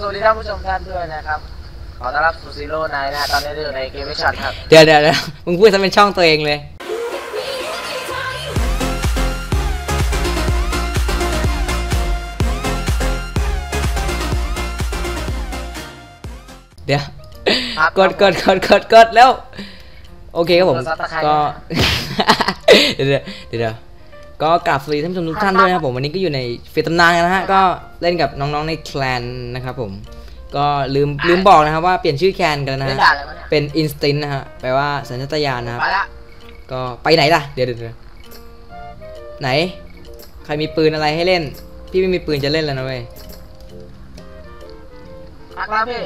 สวัสดีท่านผู้ชมท่านด้วยนะครับ ขอต้อนรับสู่ซีโร่ไนนะฮะตอนนี้อยู่ในเกมไม่ช็อตครับ เดี๋ยวเดี๋ยวเดี๋ยวมึงพูดซะเป็นช่องตัวเองเลย เดี๋ยว ครับกดกดกดกดกดแล้ว โอเคครับผม กด Subscribe ก็ เดี๋ยวเดี๋ยวเดี๋ยว ก็กราบสวัสดีท่านผู้ชมทุกท่านด้วยนะครับผมวันนี้ก็อยู่ในเฟตตำนานกันนะฮะก็เล่นกับน้องๆในแคลนนะครับผมก็ลืมลืมบอกนะครับว่าเปลี่ยนชื่อแคลนกันแล้วนะเล่นฮะด่าอะไรวะเนี่ยเป็นอินสตินนะฮะแปลว่าสัญชาตญาณนะครับไปละก็ไปไหนล่ะเดี๋ยวเดี๋ยวเดี๋ยวไหน ใครมีปืนอะไรให้เล่น พี่ไม่มีปืนจะเล่นแล้วนะเว้ยพักแล้วพี่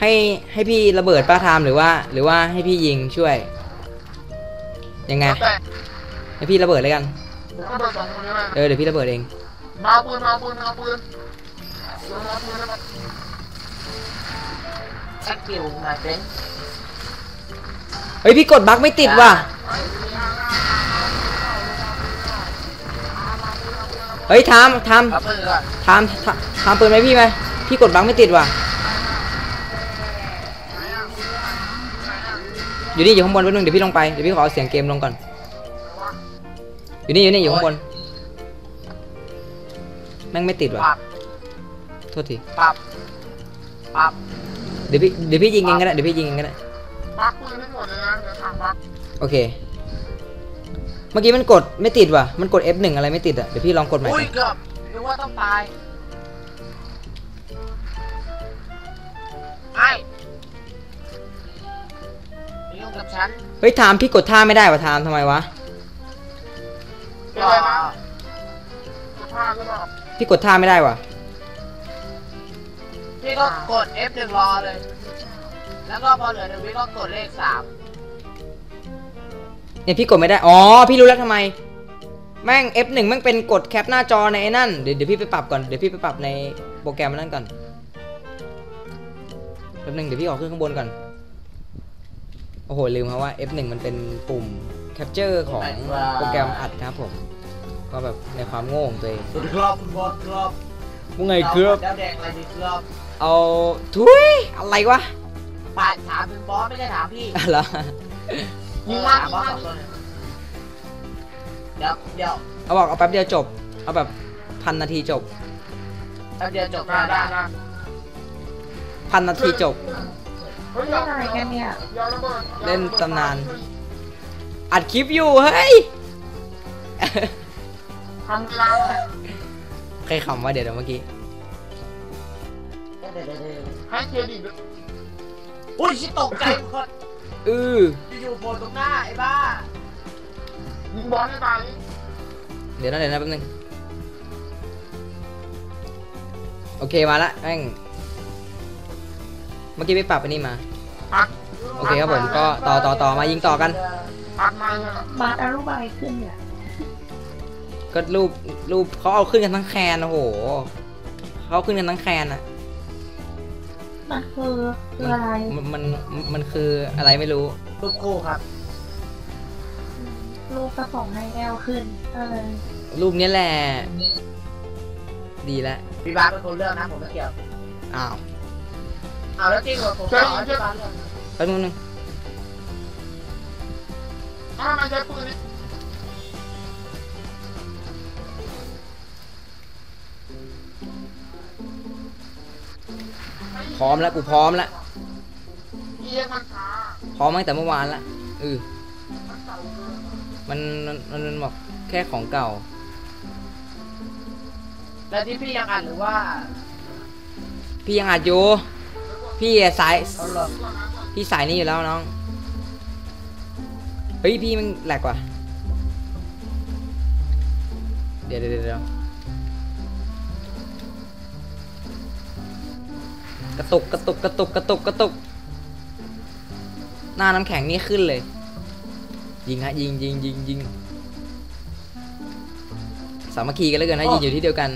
ให้ให้พี่ระเบิดป้าทามหรือว่า หรือว่าให้พี่ยิงช่วยยังไง แต่ให้พี่ระเบิดเลยกันผมก็เบอร์สองคนนี้มาเออเดี๋ยวพี่ระเบิดเองมาเอาปืนมาเอาปืนมาเอาปืนมาเอาปืนแล้วมาสกิลนายเป็นเฮ้ยพี่กดบั๊กไม่ติดว่ะเฮ้ยทามทามเอาปืนก่อนทามทามทามปืนไหมพี่ไหมพี่กดบั๊กไม่ติดว่ะอยู่นี่อยู่ข้างบนแป๊บนึงเดี๋ยวพี่ลงไปเดี๋ยวพี่ขอเอาเสียงเกมลงก่อน อยู่นี่อยู่นี่อยู่ข้างบนแม่งไม่ติดว่ะปับโทษทีปับปับเดี๋ยวพี่เดี๋ยวพี่ยิงเองก็ได้เดี๋ยวพี่ยิงเองก็ได้ปักปืนให้หมดเลยนะเดี๋ยวทางปักโอเค เมื่อกี้มันกดไม่ติดว่ะมันกด F1 อะไรไม่ติดอะเดี๋ยวพี่ลองกดใหม่อุ้ยก่อนเกือบนึกว่าต้องตายไอ้ไม่ยุ่งกับฉันเฮ้ยทามพี่กดท่าไม่ได้ว่ะทามทำไมวะ เป็นไรนะผ้าก็บอกพี่กดท่าไม่ได้ว่ะ พี่ก็กด F1 รอเลย แล้วก็พอเหลือหนึ่งวิก็กดเลขสามเนี่ยพี่กดไม่ได้ อ๋อ พี่รู้แล้วทำไม แม่ง F1 แม่งเป็นกดแคปหน้าจอในไอ้นั่น เดี๋ยวเดี๋ยวพี่ไปปรับก่อน เดี๋ยวพี่ไปปรับในโปรแกรมนั่นก่อน แป๊บนึงเดี๋ยวพี่ออกขึ้นข้างบนก่อน โอ้โหลืมครับว่า F1 มันเป็นปุ่ม capture ของโปรแกรมอัดครับผม ก็แบบในความโง่ของตัวเอง สวัสดีครับคุณบอสครับว่าไงครับเจ้าแดงอะไรดีครับเอาทุยอะไรวะปาดถามเป็นบอสไม่ได้ถามพี่อะไรยิงมาถามบอสสองคนเลยเดี๋ยวเดี๋ยวเอาบอกเอาแป๊บเดียวจบ เอาแบบพันนาทีจบแป๊บเดียวจบได้ได้ได้พันนาทีจบเล่นอะไรกันเนี่ยเล่นตำนาน อัดคลิปอยู่เฮ้ย ทำกีฬาใครขำว่าเดี๋ยวเดี๋ยวเมื่อกี้ให้เครดิตด้วยอุ้ยชิตกใจหมดอืออยู่ๆโผล่ตรงหน้าไอ้บ้ายิงบอลให้ตายเดี๋ยวนะเดี๋ยวนะแป๊บนึงโอเคมาละแม่งเมื่อกี้ไปปรับอันนี้มา ปักโอเคครับผมก็ต่อต่อต่อมายิงต่อกัน ปักมาเลยบาสอรุบายขึ้นเนี่ย ก็รูปรูปเขาเอาขึ้นกันทั้งแคนโอ้โหเขาเอาขึ้นกันทั้งแคนอะมันคือคืออะไรมันมันมันมันคืออะไรไม่รู้ลูกคู่ครับลูกกระป๋องให้แอลขึ้น เออ รูปนี้แหละ ดีแล้วพี่บาสเป็นคนเลือกนะผมไม่เกี่ยว อ้าวเอาแล้วจริงเหรอผมสอนพี่บาสเลือกแป๊บนึงอ้าวมันใช้ปืนนี่ พร้อมแล้วกูพร้อมแล้วเอียงมันช้าพร้อมตั้งแต่เมื่อวานละเออมันเก่าเกินมันมันมันมันบอกแค่ของเก่า แล้วที่พี่ยังอ่านหรือว่าพี่ยังอัดอยู่พี่อะสายเอาหรอพี่สายนี้อยู่แล้วน้องเฮ้ยพี่มันแหลกว่ะเดี๋ยวเดี๋ยวเดี๋ยว กระตุกกระตุกกระตุกกระตุกกระตุก หน้าน้ำแข็งนี่ขึ้นเลย ยิงฮะยิงยิงยิงยิงสามัคคีกันแล้วกันนะยิงอยู่ที่เดียวกัน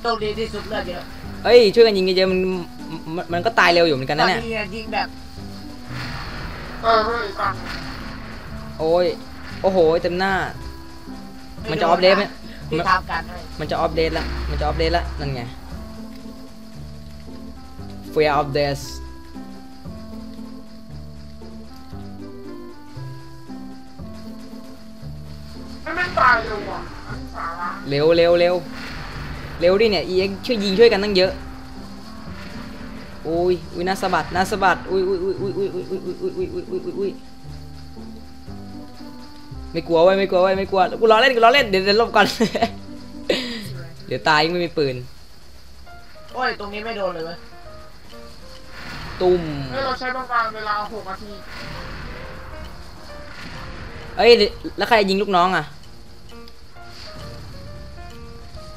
โชคดีที่สุดเลือดเยอะเฮ้ยช่วยกันยิงเยอะๆมันมันมันก็ตายเร็วอยู่เหมือนกันนะเนี่ยตอยิงแบบเออเฮ้ยตังโอ้ยโอ้โหเต็มหน้า มันจะออฟเดฟไหมที่ทำกันให้มันจะอัปเดตละมันจะอัปเดตละนั่นไง Fear of Death ไม่ไม่ตายเร็วเร็วเร็วเร็วดิเนี่ย EX ช่วยยิงช่วยกันตั้งเยอะอุ้ยอุ้ยน่าสะบัดน่าสะบัดอุ้ยอุ้ยอุ้ยอุ้ยอุ้ยอุ้ยอุ้ยอุ้ยอุ้ยอุ้ยอุ้ยอุ้ยไม่กลัวเว้ยไม่กลัวเว้ยไม่กลัวกูรอเล่นกูรอเล่นเดี๋ยวเดี๋ยวลบก่อนเดี๋ยวตายยังไม่มีปืนโอ้ยตรงนี้ไม่โดนเลยเว้ย ตุ้ม เฮ้ยเราใช้ประมาณเวลาหกนาทีเอ้ย แล้วใครยิงลูกน้องอะ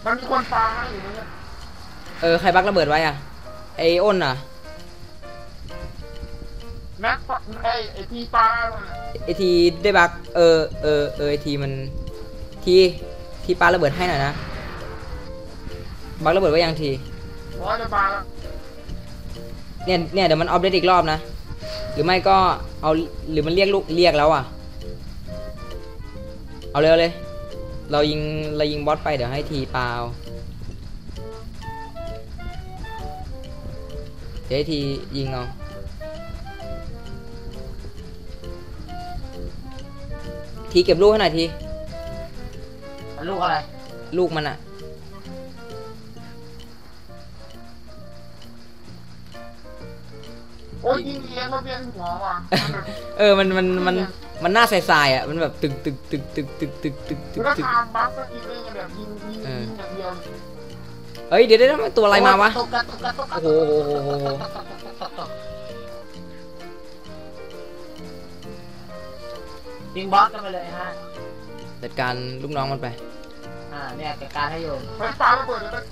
มันมีคนฟังให้อยู่เนี่ยเออ ใครบักระเบิดไว้อะ ไออ้นอะ แม็กไอไอทีฟ้ามันอะไอทีได้บัก เออ เออ เออไอทีมัน ทีทีปาระเบิดให้หน่อยนะ บักระเบิดไว้ยังที ร้อยจะบาแล้ว เนี่ยเนี่ยเดี๋ยวมันอัปเดตอีกรอบนะ หรือไม่ก็เอาหรือมันเรียกลูกเรียกแล้วอะ เอาเร็วเลย เรายิงเรายิงบอสไปเดี๋ยวให้ทีปาเอาเดี๋ยวให้ทียิงเอาทีเก็บลูกให้หน่อยที ลูกอะไร ลูกมันอะ โอ้ยยิงเลี้ยงมาเวียนหัวว่ะเออมันมันมันมันหน้าใสๆอะมันแบบตึกตึกตึกตึกตึกตึกตึกตึกแล้วก็ตึกทำบัฟสกิลเองแบบยิงยิงยิงอย่างเดียวเอ้ยเดี๋ยวเดี๋ยวมันตัวอะไรมาวะตกกระตุกกระตุกกระโอ้ตุโหกโอ้โหโอ้โหโอ้โหยิงบอสกันไปเลยฮะ จัดการลูกน้องมันไป อ่าเนี่ยจัดการให้โยมไฟฟ้าระเบิดแล้ว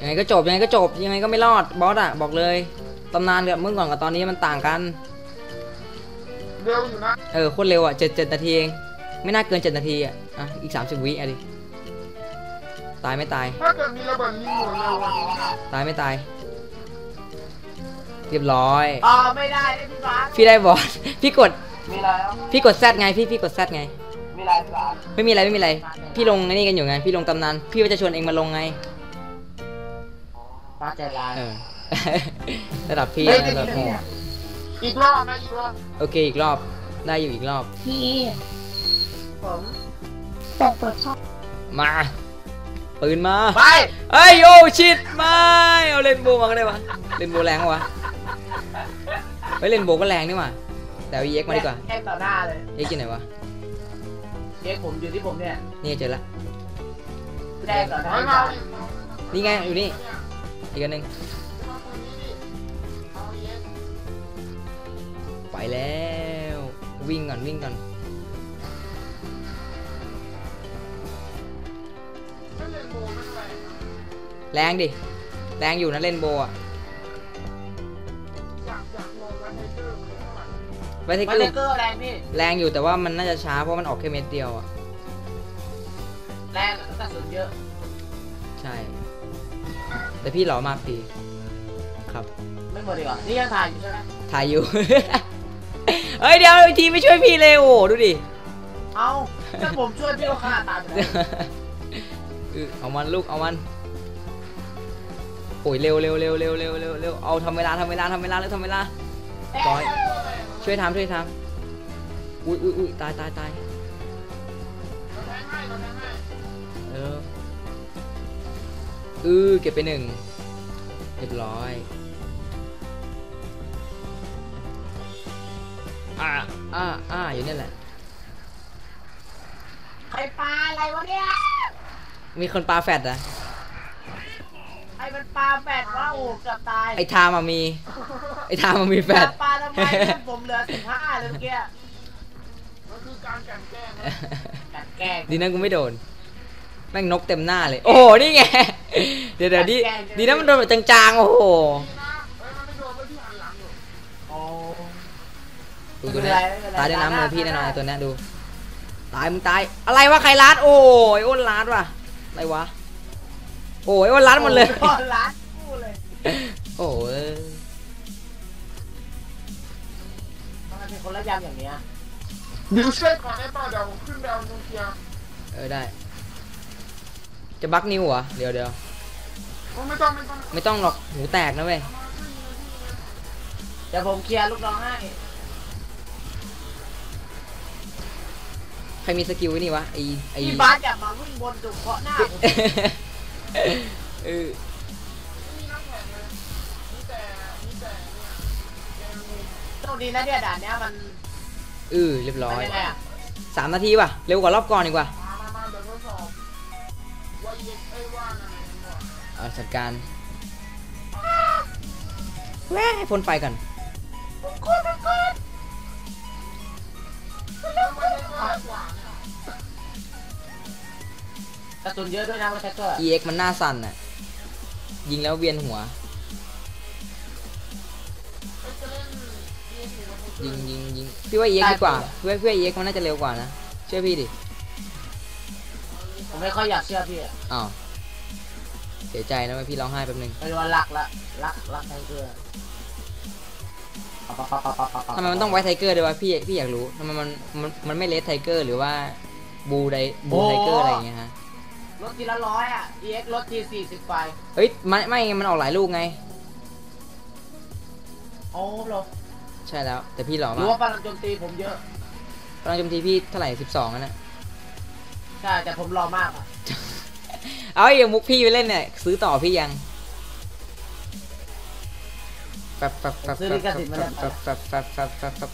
ยังไงก็จบยังไงก็จบยังไงก็ไม่รอดบอสอะบอกเลยตำนานกับเมื่อก่อนกับตอนนี้มันต่างกันเร็วอยู่นะเออโคตรเร็วอะเจ็ดเจ็ดนาทีเองไม่น่าเกินเจ็ดนาทีอะอะอีกสามสิบวิอะดิตายไม่ตายถ้าเกิดมีระเบิดยิงหัวเร็ววันนี้นะตายไม่ตาย เรียบร้อยอ๋อไม่ได้ได้พี่ฟ้าพี่ได้บอสพี่กดมีอะไรแล้วพี่กดแซดไงพี่พี่กดแซดไงมีอะไรพี่ฟ้าไม่มีอะไรไม่มีอะไร พี่ลงไอ้นี่กันอยู่ไง พี่ลงตำนาน พี่ว่าจะชวนเองมาลงไง ฟ้าใจร้ายเออ ระดับพี่เฮ้ยระดับโหดอีกรอบนะอีกรอบโอเคอีกรอบได้อยู่อีกรอบ พี่ผมเปิดเปิดช่องมาปืนมาไปเอ้ยโอ้ชิตไม่เอาเลนโบว์มาก็ได้วะเลนโบว์แรงปะวะเฮ้ยเลนโบว์ก็แรงนี่หว่าแต่เอา EX มาดีกว่าแค่ต่อหน้าเลย EX อยู่ไหนวะเด็กผมอยู่ที่ผมเนี่ยนี่เจอละแรกต่อหน้านี่ไงอยู่นี่ อีกอันหนึ่งไปแล้ว วิ่งก่อนวิ่งก่อนแรงดิ แรงอยู่นะเล่นโบว์อะไวเทมาเกอเลร์เกอร์แรงพี่ แรงอยู่แต่ว่ามันน่าจะช้าเพราะมันออกแค่เม็ดเดียวอะแรงกระสุนเยอะใช่ แต่พี่หล่อมากดีครับ ไม่หมดดีกว่านี่ยังถ่ายอยู่ใช่ไหมถ่ายอยู่ เฮ้ยเดี๋ยวไอทีไม่ช่วยพี่เลยโอ้โหดูดิเอาถ้าผมช่วยพี่ก็ฆ่าตายไปแล้วเออเอามันลูกเอามันโอ้ยเร็วเร็วเร็วเร็วเร็วเร็วเร็วเอาทำเวลาทำเวลาทำเวลาแล้วทำเวลาร้อยช่วยทำช่วยทำอุ้ยอุ้ยอุ้ยตายตายตาย เออเก็บไปหนึ่งเรียบร้อยอ่าอ่าอ่าอยู่เนี่ยแหละใครปลาอะไรวะเนี่ยมีคนปลาแฟดอะใครมันปลาแฟดว่าโอ้เกือบตายไอ้ทามามี ไอ้ทามามีแฟดปลาทำไมเนี่ยผมเหลือสิบห้าเลยเมื่อกี้มันคือการกันแกล้งกันแกล้งดีนะกูไม่โดนแม่งนกเต็มหน้าเลย โอ้โหนี่ไง เดี๋ยวเดี๋ยวดีดีนะมันโดนแบบจางๆ โอ้โหโอ้ดูตัวเนี้ยไม่เป็นไรตายด้วยไม่เป็นไรน้ำมือพี่ไม่แน่เป็นไรนอนไอ้ตัวเนี้ยดูตายมึงตายอะไรวะใครลัดโอ้ยอ้นลัดว่ะอะไรวะโอ้ยอ้นลัดหมดเลยโอ้ร้านกูเลยโอ้ยมันเป็นคนละยำอย่างเนี้ยดิวช่วยก่อนได้ป่ะเดี๋ยวผมขึ้นไปเอานิวเคลียร์เออได้ จะบักนิ้วเหรอเดี๋ยวเดี๋ยวโอ้ไม่ต้องไม่ต้องไม่ต้องหรอกหูแตกนะเว้ยเดี๋ยวผมเคลียร์ลูกน้องให้ใครมีสกิลไว้นี่วะไอไอพี่บาสอย่ามาวิ่งบนจุกเคาะหน้าผมเออโชคดีนะเนี่ยด่านเนี้ยมันเออเรียบร้มัอนยยังไงอะสามนาทีว่ะเร็วกว่ารอบก่อนอีกว่า เอาจัดการแว่ให้พ่นไฟก่อนกระสุนเยอะด้วยนะว่าแท็กเกอร์ EX มันหน้าสั่นน่ะ ยิงแล้วเวียนหัว ยิงยิงยิงพี่ว่า EX ดีกว่าเพื่อเพื่อ EX มันน่าจะเร็วกว่านะ เชื่อพี่ดิ ผมไม่ค่อยอยากเชื่อพี่อะอ้าว เสียใจนะเว้ยพี่ร้องไห้แป๊บนึงไม่รู้ว่ารักละรักรักแท็กเกอร์ทำไมมันต้องไว้ไทเกอร์ด้วยวะพี่พี่อยากรู้ทำไมมันมันมันไม่เลสไทเกอร์หรือว่าบูไดบูไทเกอร์อะไรอย่างเงี้ยฮะรถทีละร้อยอะ EX รถทีสี่สิบไฟเฮ้ยไม่ไม่ไงมันออกหลายลูกไงโอ้โหใช่แล้ว แต่พี่หล่อหรือมากว่าพลังโจมตีผมเยอะ พลังโจมตีพี่เท่าไหร่สิบสองนะใช่ แต่ผมรอมากอะ เอาไอ้มุกพี่ไปเล่นเนี่ยซื้อต่อพี่ยังแฟบแฟบแฟบแฟบแฟบแฟบแฟบแฟบแฟบแฟบแบบ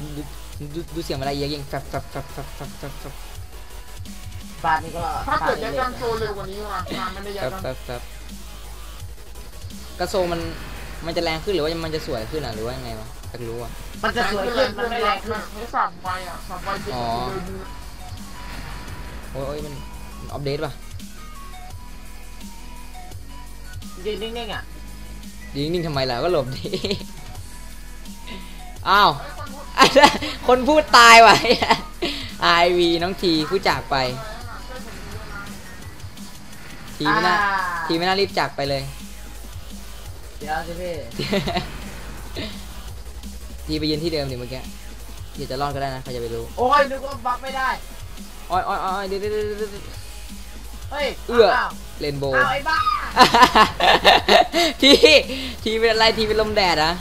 ดูดูเสียงอะไรเยอะยิงแฟบแฟบแฟบแฟบแฟบแฟบแฟบบ้านนี้ก็ถ้าเกิดจะบ้านจำโซเร็วกว่านี้ว่ะงามันได้ยัแฟงบแฟบแฟบกระโซมันมันจะแรงขึ้นหรือว่ามันจะสวยขึ้นอะหรือว่ายังไงวะอยากรู้อะมันจะสวยขึ้นมันไม่แรงขึ้นให้สับไฟอะสับไฟเป็นอ๋อโอ้ยมันมันอัปเดตป่ะ ยืนนิ่งๆอะยิงนิ่งทำไมล่ะก็หลบดิอ้าวคนพูดตายว่ะไอวีน้องทีผู้จากไป ทีไม่น่าอ่ทีไม่น่ารีบจากไปเลย เดี๋ยวสิพี่ทีไปยืนที่เดิมดิเมื่อกี้เดี๋ยวจะรอดก็ได้นะใครจะไปรู้ โอ้ยนึกว่าบักไม่ได้อ้อยอ้อยอ้อยเดี๋ยวเดี๋ยว เดี๋ยวเดี๋ยวเฮ้ยเอื้อาวเรนโบว์อ้าวไอ้บ้าทีทีเป็นอะไรทีเป็นลมแดดอะ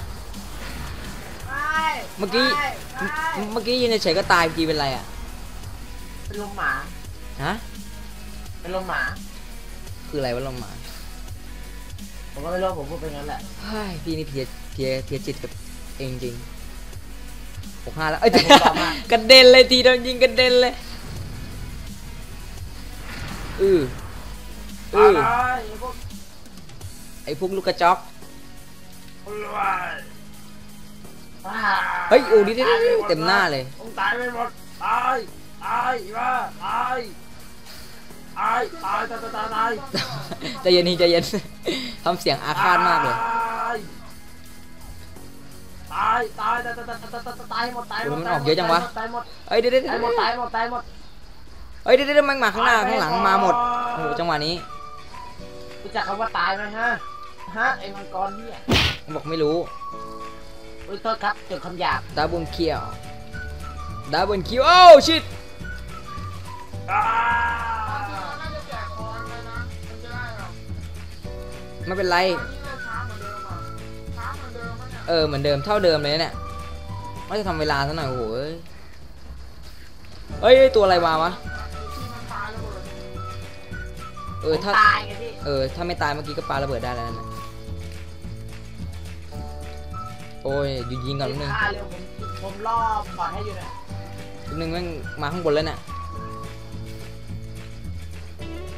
ไม่เมื่อกี้ไม่ไม่เมื่อกี้ยืนเฉยๆก็ตายทีเป็นไรอะเป็นลมหมาฮะเป็นลมหมา คืออะไรวะลมหมาผมก็ไม่รู้ผมพูดไปงั้นแหละเฮ้ยพี่นี่เพียเพียเพียจิตกับเองจริงหกห้าแล้วเอ้ยแต่ผมตอบมากระเด็นเลยทีโดนยิงกระเด็นเลย อืออือไอ้พวกลูกกระจอกเฮ้ยอูดิเต็มหน้าเลยตายไปหมดตายตายว่าตายตายตายตายตายใจเย็นนี่ใจเย็นทำเสียงอาฆาตมากเลยตายตายตายตายตายตายหมดตายหมดมันออกเยอะจังวะเอ้ยเดี๋ยวเดี๋ยวตายหมดตายหมดตายหมด เอ้ยเดี๋ยวเดี๋ยวมันมาข้างหน้าข้างหลังมาหมดโอ้โหจังหวะนี้รู้จักคำว่าตายไหมฮะฮะไอ้มังกรเนี่ยบอกไม่รู้อุ้ยโทษครับเจอคำหยาบดับเบิลเคียวดับเบิลคิวโอ้ชิตน่าจะแจกคอนเลยนะมันจะได้หรอไม่เป็นไรอันนี้เราช้าเหมือนเดิมอะช้าเหมือนเดิมอะเนี่ยเออเหมือนเดิมเท่าเดิมเลยเนี่ยว่าจะทำเวลาซะหน่อยโอ้โหเอ้ยเอ้ยเอ้ยตัวอะไรมาวะ เออถ้าตายไงพี่เออถ้าไม่ตายเมื่อกี้ก็ปาระเบิดได้แล้วนั่นน่ะโอ้ยหยุดยิงก่อนนิดนึงฆ่าเร็วผมผมรอบก่อนให้อยู่เนี่ยนิดนึงแม่งมาข้างบนแล้วเนี่ย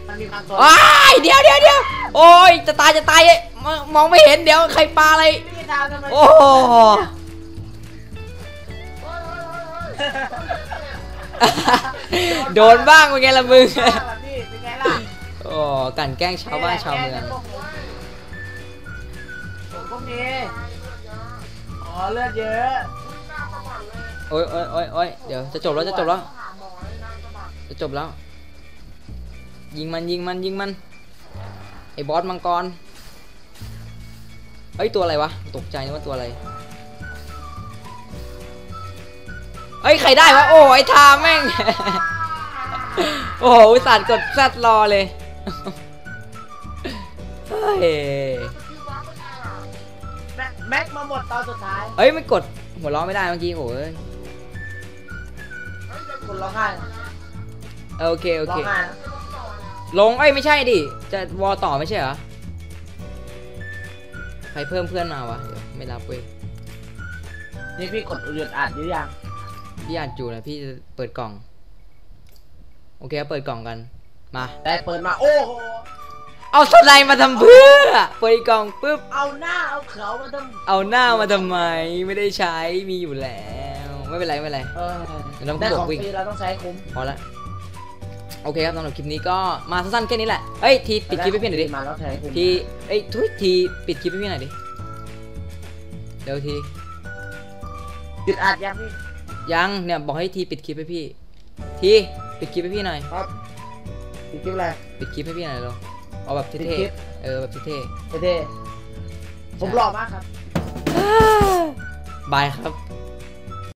มันมีความโซนอ้ายเดี๋ยวเดี๋ยวเดี๋ยวโอ้ยจะตายจะตายเอ้ยมองมองไม่เห็นเดี๋ยวใครปาอะไรพี่ทางทำไมโอ้โหโดนบ้างเป็นไงล่ะมึง โอ้กลันแกล้งชาวบ้านชาวเมืองผมก็มีอ๋อเลือดเยอะโอ้ยโอ้ยโอ้ยโอ้ยเดี๋ยวจะจบแล้วจะจบแล้วหาหมอไอ้นางสะบัดจะจบแล้ว ยิงมันยิงมันยิงมันไอ้บอสมังกรเอ้ยตัวอะไรวะตกใจนึกว่าตัวอะไรเอ้ยใครได้วะโอ้ไอ้ทาแม่ง โอ้โหอุตส่าห์กดแซดรอเลย เฮ้ยคิววางไม่ได้อะแม็กแม็กมาหมดตอนสุดท้ายเอ้ยไม่กดหัวล้อไม่ได้เมื่อกี้โอ้ยเฮ้ยเดี๋ยวคุณร้องไห้เออโอเคโอร้อเค งไห้ลงเอ้ยไม่ใช่ดิ จะวอลต่อไม่ใช่เหรอ ใครเพิ่มเพื่อนมาวะเดี๋ยวไม่รับเว้ยนี่พี่กดหยุดอัดหรือยังพี่อ่านจูนะพี่จะเปิดกล่อง โอเคเปิดกล่องกัน มา ได้เปิดมาโอ้โหเอาสไลด์มาทำเพื่อเปิดกล่องปุ๊บ เอาหน้าเอาเขามาทเอาหน้ามาทำไม ไม่ได้ใช้ มีอยู่แล้ว ไม่เป็นไร ไม่เป็นไรำเออเดี๋ยวเราได้บวขกองวิ่งฟรีเราต้องใช้คุ้มพอละโอเคครับสำหรับคลิปนี้ก็มาสั้นๆแค่นี้แหละ เอ้ยทีปิดคลิปให้พี่หน่อยดิมาแล้วใช้คุ้มทีเอ้ยทุยทีปิดคลิปให้พี่หน่อยดิ เดี๋ยวทีหยุดอัดยังพี่ ยังเนี่ยบอกให้ทีปิดคลิปให้พี่ ทีปิดคลิปให้พี่หน่อยครับ ปิดคลิปอะไรปิดคลิปให้พี่หน่อยเร็วเอาแบบปิดเท่คลิปๆเออแบบเท่เท่ๆผมหล่อมากครับๆบายครับ